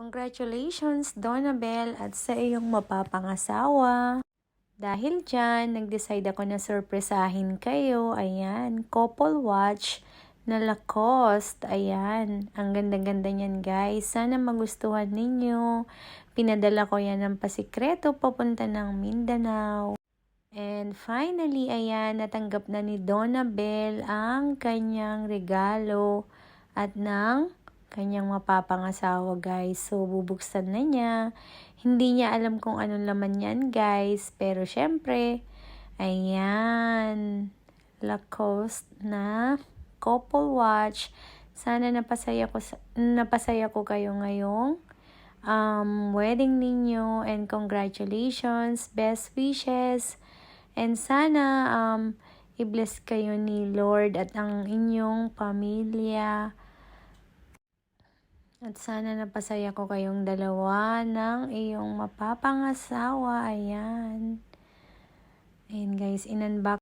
Congratulations, Donabel, at sa iyong mapapangasawa. Dahil dyan, nag-decide ako na surpresahin kayo. Ayan, couple watch na Lacoste. Ayan, ang ganda-ganda niyan guys. Sana magustuhan ninyo. Pinadala ko yan ng pasikreto papunta ng Mindanao. And finally, ayan, natanggap na ni Donna ang kanyang regalo at ng kanyang mapapangasawa guys. So, bubuksan na niya. Hindi niya alam kung anong laman yan guys. Pero syempre, ayan, Lacoste na couple watch. Sana napasaya ko, sa- napasaya ko kayo ngayong um, wedding ninyo and congratulations, best wishes. And sana um, i-bless kayo ni Lord at ang inyong pamilya. At sana napasaya ko kayong dalawa ng iyong mapapangasawa. Ayan. Ayan guys, in-unbox